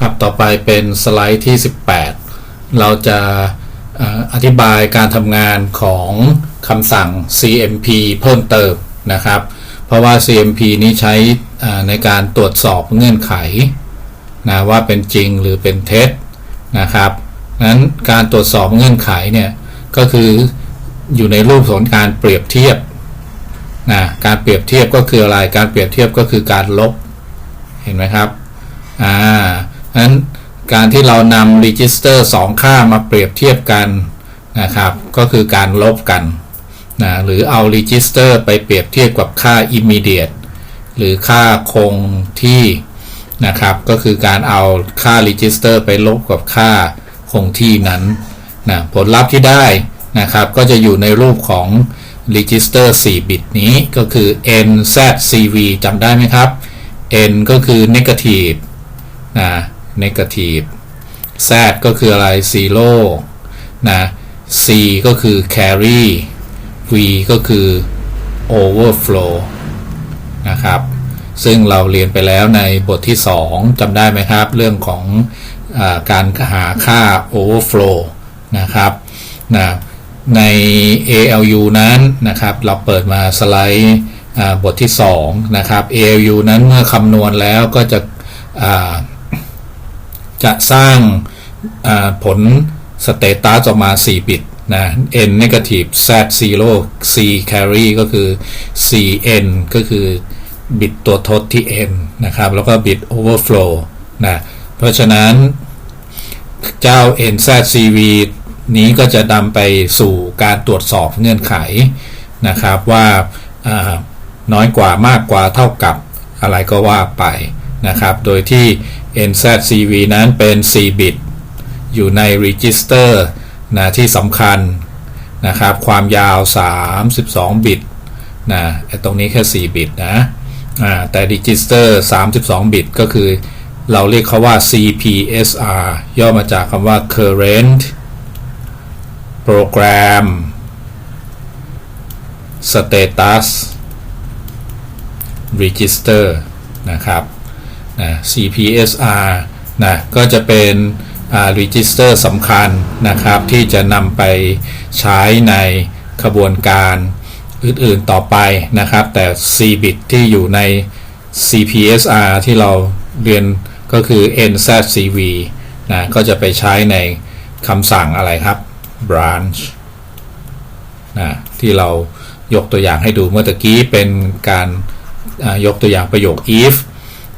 ครับต่อไปเป็นสไลด์ที่ 18 เราจะอธิบายการทำงานของคำสั่ง CMP เพิ่มเติมนะครับ เพราะว่า CMP นี้ใช้ในการตรวจสอบเงื่อนไขนะว่าเป็นจริงหรือเป็นเท็จนะครับนั้นการตรวจสอบเงื่อนไขเนี่ยก็คืออยู่ในรูปของการเปรียบเทียบนะการเปรียบเทียบก็คืออะไร การเปรียบเทียบก็คือการลบ เห็นไหมครับ อ่า นั้นการที่เรานำ register 2 ค่ามาเปรียบเทียบกันนะครับ ก็คือการลบกันนะหรือเอา register ไปเปรียบเทียบกับค่า immediate หรือค่าคงที่นะครับ ก็คือการเอาค่า register ไปลบกับค่าคงที่นั้นนะผลลัพธ์ที่ได้นะครับ ก็จะอยู่ในรูปของ register 4 บิตนี้ก็คือ nzcv จำได้ไหมครับ n ก็คือ negative นะ negative z ก็คืออะไร zero นะ c ก็คือ carry v ก็คือ overflow นะครับ ซึ่งเราเรียนไปแล้วในบทที่ 2จำได้ไหมครับ เรื่องของอการหาค่า overflow นะครับนะใน ALU นั้นนะครับ เราเปิดมาสไลด์บทที่ 2 นะครับ ALU นั้นเมื่อคำนวณแล้วก็จะ จะสร้างาผลสเตตัสออกมา 4 บิตนะ n negative z 0 c carry ก็คือ cn ก็คือบิตตัวทดที่ n นะครับ แล้วก็บิต overflow นะ เพราะฉะนั้นเจ้า NZCV นี้ก็จะนำไปสู่การตรวจสอบเงื่อนไขนะครับว่าอ่าน้อยกว่ามากกว่าเท่ากับอะไรก็ว่าไปนะครับ โดยที่ NZCV นั้นเป็น 4 บิต อยู่ใน register นะที่สำคัญนะครับ ความยาว 32 บิตนะไอตรงนี้แค่ 4 บิตนะแต่ register 32 บิตก็คือ เราเรียกเขาว่า CPSR ย่อมาจากคำว่า current program status register นะครับ นะ CPSR นะก็จะเป็นอ่า register สำคัญนะครับ ที่จะนำไปใช้ในขบวนการอื่นๆต่อไปนะครับ แต่ C bit ที่อยู่ใน CPSR ที่เราเรียนก็คือ NZCV นะก็จะไปใช้ในคำสั่งอะไรครับ branch นะที่เรายกตัวอย่างให้ดูเมื่อตะกี้เป็นการยกตัวอย่างประโยค if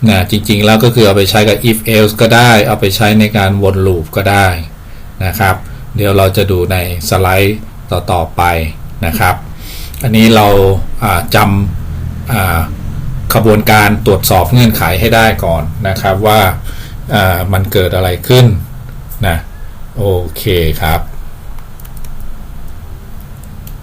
นะจริงๆแล้วก็คือเอาไปใช้กับ if else ก็ได้ เอาไปใช้ในการวนลูปก็ได้นะครับ เดี๋ยวเราจะดูในสไลด์ต่อๆไปนะครับ อันนี้เราจำขบวนการตรวจสอบเงื่อนไขให้ได้ก่อนนะครับว่ามันเกิดอะไรขึ้นนะโอเคครับ